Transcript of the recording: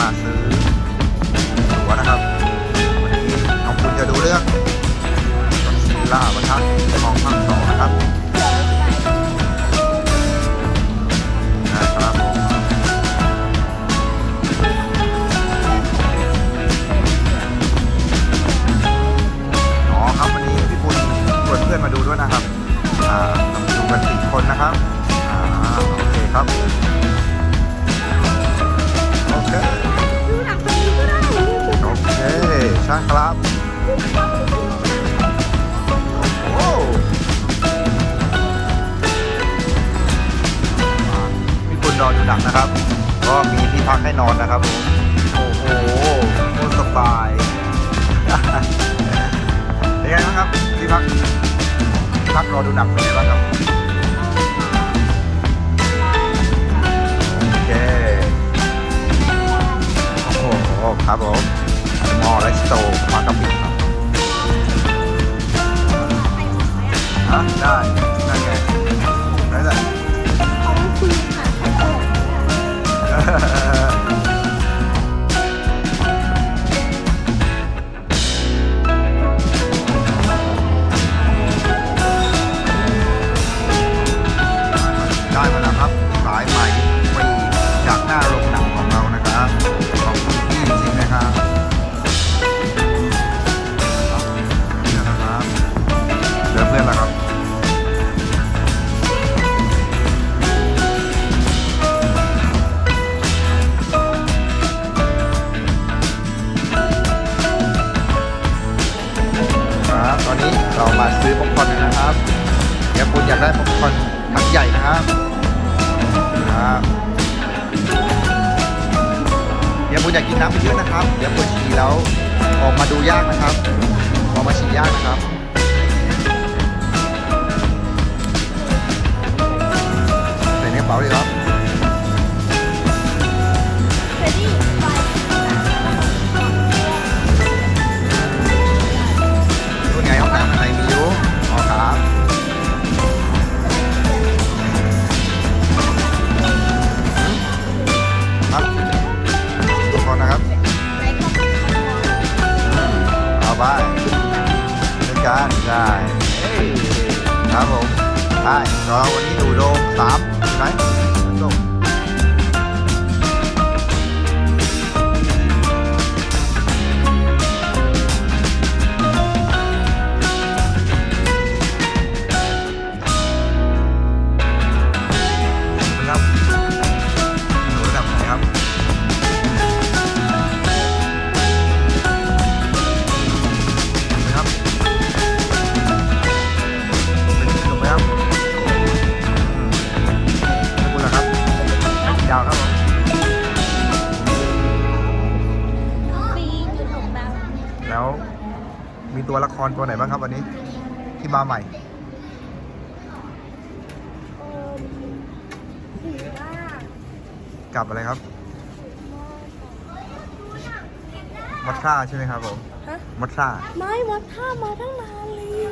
มาซื้อตั๋วนะครับ วันนี้น้องคุณจะดูเรื่องต้นซีล่าวัฒนทองภาคสอ ช่างครับโอ้มีคุณรออยู่หนังนะครับ ก็มีที่พักให้นอนนะครับผมโอ้โหโคตรสบายเป็นไงบ้างครับที่พักที่พักรอดูหนังเป็นไงบ้างครับ ได้มาแล้วครับสายใหม่ปีจากหน้าโรงหนังของเรานะครับ ขอบคุณพี่จริงๆนะครับ เรามาซื้อป๊อปคอร์นกันนะครับเดี๋ยวคุณอยากได้ป๊อปคอร์นถังใหญ่นะครับครับเดี๋ยวคุณอยากกินน้ำไปเยอะนะครับ เดี๋ยวคุณฉี่แล้วออกมาดูยากนะครับ ออกมาฉี่ยากนะครับใส่ในกระเป๋าเลยครับ ได้เราวันนี้ดูโดมสามใช่ไหมโดม ตัวละครตัวไหนบ้างครับวันนี้ ที่มาใหม่เออสีบ้ากับอะไรครับมัทราใช่ไหมครับผมฮะมัทราไม่วัดท่ามาตั้งนานเลย